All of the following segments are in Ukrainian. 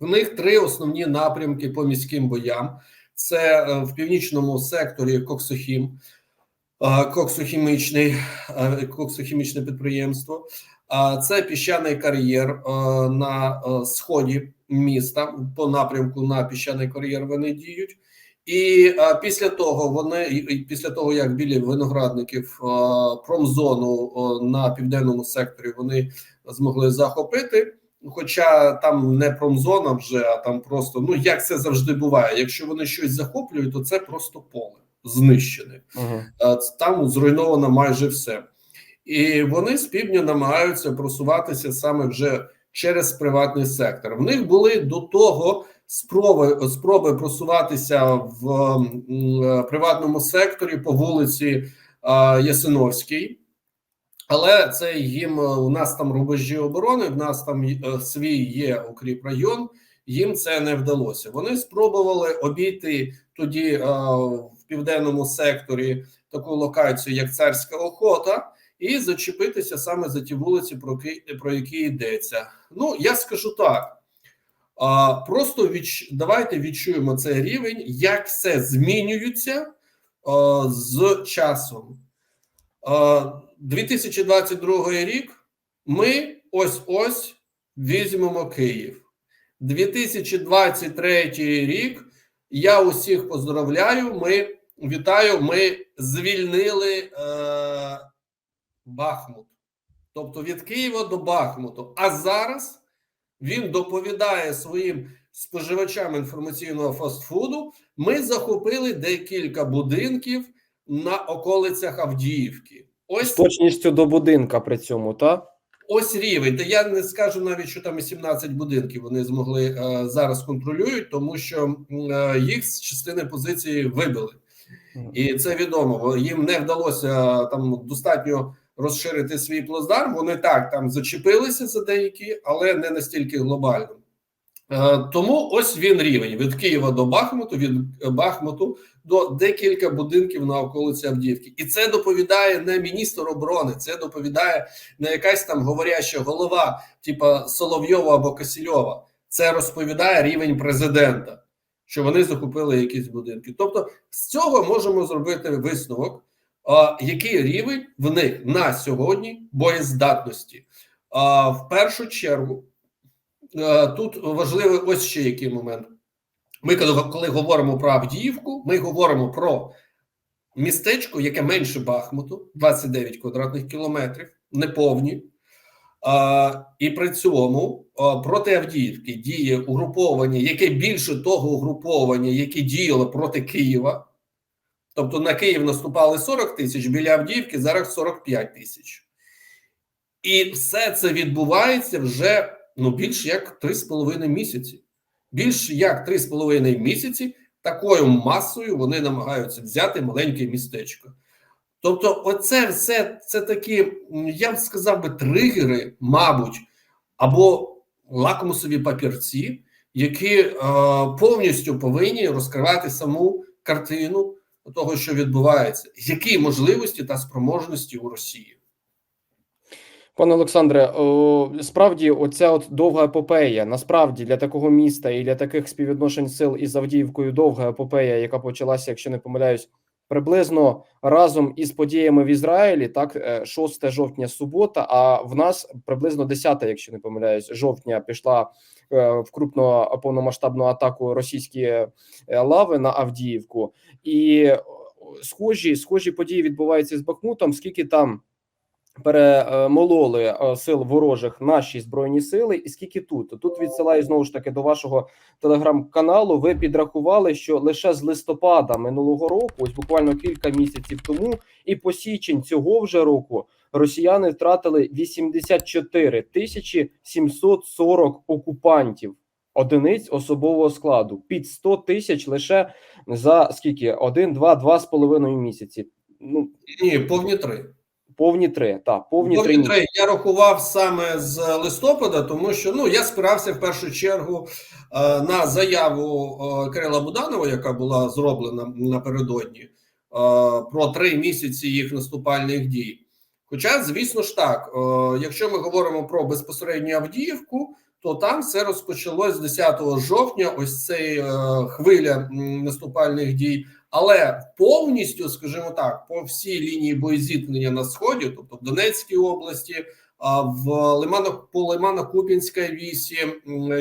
В них три основні напрямки по міським боям: це е, в північному секторі Коксохім, е, коксохімічний, е, коксохімічне підприємство. Це піщаний кар'єр на сході міста по напрямку на піщаний кар'єр. Вони діють. І а, після того вони після того, як біля виноградників а, промзону а, на південному секторі вони змогли захопити. Хоча там не промзона вже, а там просто ну як це завжди буває. Якщо вони щось захоплюють, то це просто поле знищене. Е, Там зруйновано майже все, і вони з півдня намагаються просуватися саме вже через приватний сектор. В них були до того спроби спроби просуватися в м, е, приватному секторі по вулиці е, Ясиновській. Але це їм е, у нас там рубежі оборони, в нас там е, свій є укріп район. Їм це не вдалося. Вони спробували обійти тоді е, в південному секторі таку локацію, як царська охота, і зачепитися саме за ті вулиці, про які, про які йдеться. Ну я скажу так. А, просто відч... давайте відчуємо цей рівень, як все змінюється а, з часом. А, 2022 рік ми ось ось візьмемо Київ. 2023 рік. Я усіх поздравляю. Ми вітаю. Ми звільнили е, Бахмут, тобто від Києва до Бахмуту. А зараз він доповідає своїм споживачам інформаційного фастфуду. Ми захопили декілька будинків на околицях Авдіївки. Ось З точністю до будинка при цьому, та? ось рівень. Я не скажу навіть, що там і 17 будинків вони змогли е, зараз контролюють, тому що е, їх з частини позиції вибили. І це відомо. Їм не вдалося там достатньо розширити свій плацдарм. Вони так там зачепилися за деякі, але не настільки глобально. Е, Тому ось він рівень від Києва до Бахмуту, від е, Бахмуту до декілька будинків на околиці Авдіївки. І це доповідає не міністр оборони, це доповідає не якась там говоряща голова, типа Соловйова або Касільова. Це розповідає рівень президента, що вони захопили якісь будинки. Тобто, з цього можемо зробити висновок, який рівень в них на сьогодні боєздатності. В першу чергу, тут важливий ось ще який момент. Ми, коли, говоримо про Авдіївку, ми говоримо про містечко, яке менше Бахмуту, 29 квадратних кілометрів, неповні. А, і при цьому а, проти Авдіївки діє угруповання, яке більше того угруповання, яке діяло проти Києва. Тобто на Київ наступали 40 тисяч, біля Авдіївки зараз 45 тисяч. І все це відбувається вже ну, більш як 3,5 місяці. Більш як 3,5 місяці такою масою вони намагаються взяти маленьке містечко. Тобто, оце все це такі, я б сказав би, тригери, мабуть, або лакмусові папірці, які е, повністю повинні розкривати саму картину того, що відбувається, які можливості та спроможності у Росії. Пане Олександре, справді, оця от довга епопея, насправді для такого міста і для таких співвідношень сил із Авдіївкою довга епопея, яка почалася, якщо не помиляюсь, приблизно разом із подіями в Ізраїлі, так, е, 6 жовтня субота, а в нас приблизно 10, якщо не помиляюсь, жовтня пішла е, в крупну повномасштабну атаку російські е, лави на Авдіївку. І е, схожі, схожі події відбуваються з Бахмутом, скільки там перемололи е, сил ворожих наші збройні сили, і скільки тут тут відсилаю знову ж таки до вашого телеграм-каналу. Ви підрахували, що лише з листопада минулого року, ось буквально кілька місяців тому, і по січень цього вже року росіяни втратили 84 тисячі 740 окупантів. Одиниць особового складу під 100 тисяч лише за скільки? Один, два, два з половиною місяці. Ну Ні, повні три. Повні три. Так, повні, три. Повні місяці. три. Я рахував саме з листопада, тому що ну я спирався в першу чергу е, на заяву е, Кирила Буданова, яка була зроблена напередодні е, про три місяці їх наступальних дій. Хоча, звісно ж так, е, якщо ми говоримо про безпосередню Авдіївку, то там все розпочалось з 10 жовтня. Ось цей е, хвиля наступальних дій. Але повністю, скажімо так, по всій лінії боєзіткнення на сході, тобто в Донецькій області, в Лимано по Лимано-Купінській вісі,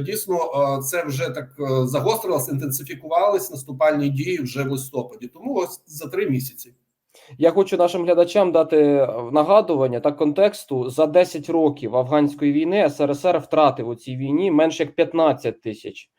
дійсно це вже так е, загострилось, інтенсифікувались наступальні дії вже в листопаді. Тому ось за три місяці. Я хочу нашим глядачам дати нагадування та контексту за 10 років афганської війни СРСР втратив у цій війні менш як 15 тисяч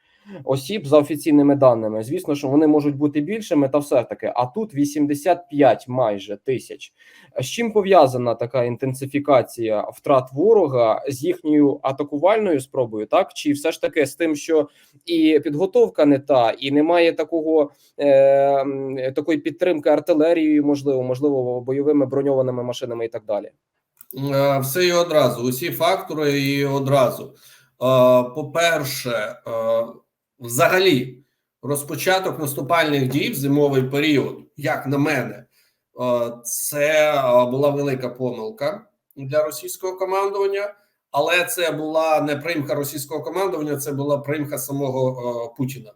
осіб за офіційними даними. Звісно, що вони можуть бути більшими, та все таки. А тут 85 майже тисяч. З чим пов'язана така інтенсифікація втрат ворога з їхньою атакувальною спробою, так чи все ж таки з тим, що і підготовка не та, і немає такого е, такої підтримки артилерією, можливо, можливо, бойовими броньованими машинами і так далі. Е, Все і одразу, усі фактори і одразу. Е, По-перше, е, взагалі, розпочаток наступальних дій в зимовий період, як на мене, е, це е, була велика помилка для російського командування, але це була не примха російського командування, це була примха самого е, Путіна.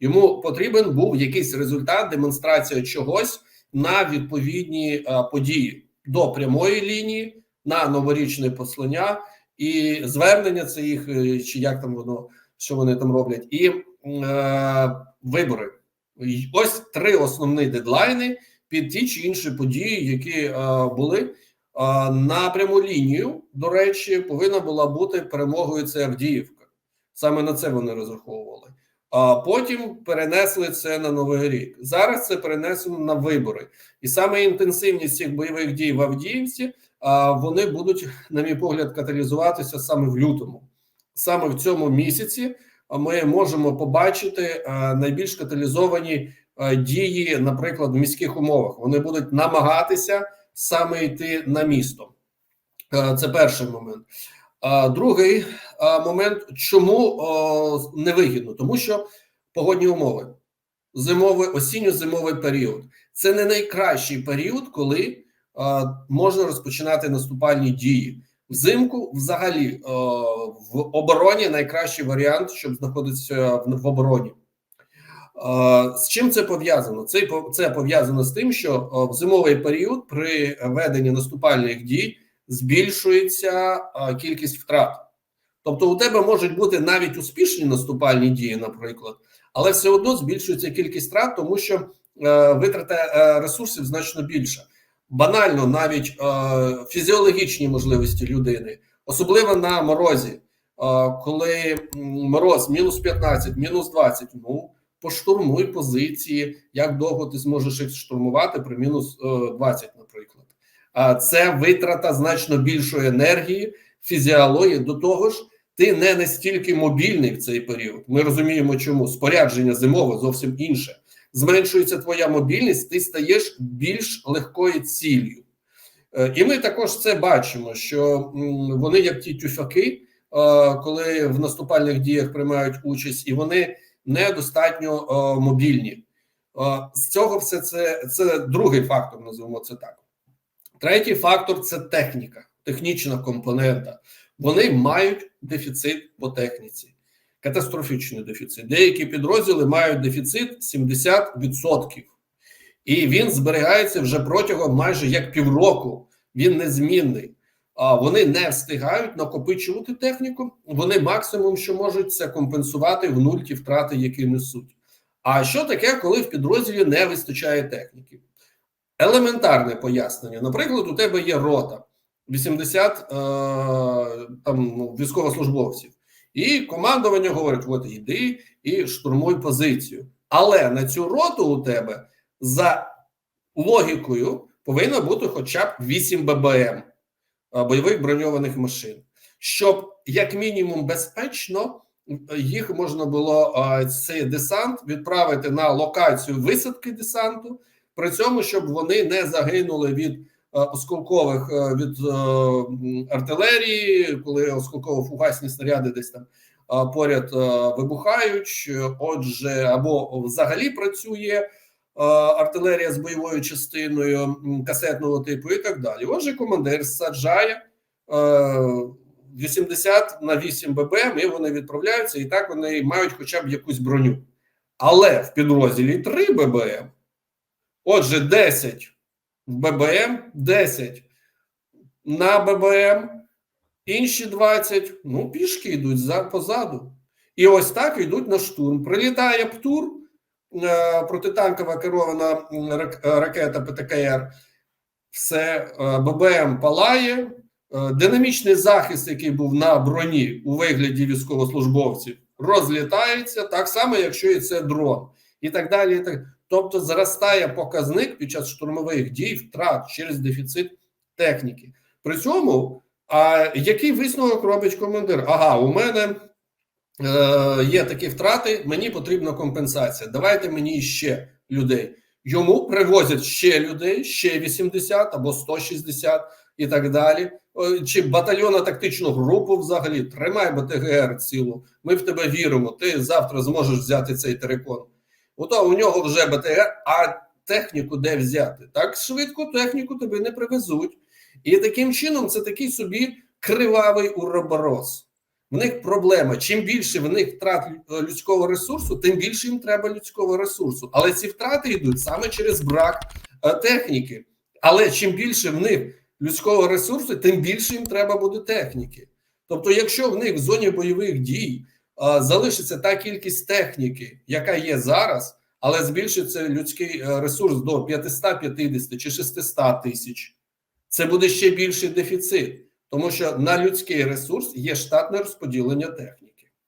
Йому потрібен був якийсь результат, демонстрація чогось на відповідні події до прямої лінії на новорічне послання і звернення це їх, чи як там воно, що вони там роблять, і е, вибори. Ось три основні дедлайни під ті чи інші події, які е, були. Е, на пряму лінію, до речі, повинна була бути перемогою це Авдіївка. Саме на це вони розраховували. А потім перенесли це на новий рік. Зараз це перенесено на вибори, і саме інтенсивність цих бойових дій в Авдіївці вони будуть, на мій погляд, каталізуватися саме в лютому. Саме в цьому місяці ми можемо побачити найбільш каталізовані дії, наприклад, в міських умовах. Вони будуть намагатися саме йти на місто. Це перший момент. Другий момент, чому невигідно? Тому що погодні умови, зимовий, осінньо-зимовий період це не найкращий період, коли можна розпочинати наступальні дії. Взимку, взагалі, о, в обороні найкращий варіант, щоб знаходитися в, обороні. Е, З чим це пов'язано? Це це пов'язано з тим, що е, в зимовий період при веденні наступальних дій збільшується е, кількість втрат. Тобто, у тебе можуть бути навіть успішні наступальні дії, наприклад, але все одно збільшується кількість втрат, тому що е, витрата е, ресурсів значно більша. Банально, навіть е, фізіологічні можливості людини, особливо на морозі, е, коли мороз мінус 15, мінус 20, ну поштурмуй позиції, як довго ти зможеш їх штурмувати при мінус е, 20, наприклад. А це витрата значно більшої енергії, фізіології. До того ж, ти не настільки мобільний в цей період. Ми розуміємо, чому спорядження зимове зовсім інше. Зменшується твоя мобільність, ти стаєш більш легкою ціллю. Е, І ми також це бачимо, що вони, як ті тюфяки, е, коли в наступальних діях приймають участь, і вони недостатньо е, мобільні. З цього все це, це другий фактор, називаємо це так. Третій фактор це техніка, технічна компонента. Вони мають дефіцит по техніці, катастрофічний дефіцит. Деякі підрозділи мають дефіцит 70%. І він зберігається вже протягом майже як півроку. Він незмінний. А вони не встигають накопичувати техніку. Вони максимум, що можуть, це компенсувати в нуль ті втрати, які несуть. А що таке, коли в підрозділі не вистачає техніки? Елементарне пояснення. Наприклад, у тебе є рота 80 е, там ну, військовослужбовців, і командування говорить: от йди і штурмуй позицію. Але на цю роту у тебе за логікою повинно бути хоча б 8 ББМ бойових броньованих машин, щоб як мінімум безпечно їх можна було цей десант відправити на локацію висадки десанту, при цьому щоб вони не загинули від осколкових е, від е, артилерії, коли осколково-фугасні снаряди десь там е, поряд е, вибухають. Отже, або взагалі працює е, артилерія з бойовою частиною касетного типу, і так далі. Отже, командир саджає е, 80 на 8 ББМ, і вони відправляються, і так вони мають хоча б якусь броню. Але в підрозділі 3 ББМ, отже, 10 в ББМ, 10 на ББМ, інші 20, ну, пішки йдуть за, позаду. І ось так йдуть на штурм. Прилітає ПТУР, е, протитанкова керована е, ракета ПТКР, все, е, ББМ палає, динамічний захист, який був на броні у вигляді військовослужбовців, розлітається так само, якщо і це дрон, і так далі. І так. Тобто зростає показник під час штурмових дій втрат через дефіцит техніки. При цьому, а який висновок робить командир? Ага, у мене е, є такі втрати, мені потрібна компенсація. Давайте мені ще людей. Йому привозять ще людей, ще 80 або 160 і так далі. Чи батальйонна тактичну групу взагалі тримай БТГР цілу. Ми в тебе віримо. Ти завтра зможеш взяти цей терикон. Ото у нього вже БТГР, а техніку де взяти? Так швидко техніку тобі не привезуть. І таким чином це такий собі кривавий уроборос. В них проблема. Чим більше в них втрат людського ресурсу, тим більше їм треба людського ресурсу. Але ці втрати йдуть саме через брак е, техніки. Але чим більше в них людського ресурсу, тим більше їм треба буде техніки. Тобто, якщо в них в зоні бойових дій е, залишиться та кількість техніки, яка є зараз, але збільшиться людський е, ресурс до 550 чи 600 тисяч, це буде ще більший дефіцит, тому що на людський ресурс є штатне розподілення техніки.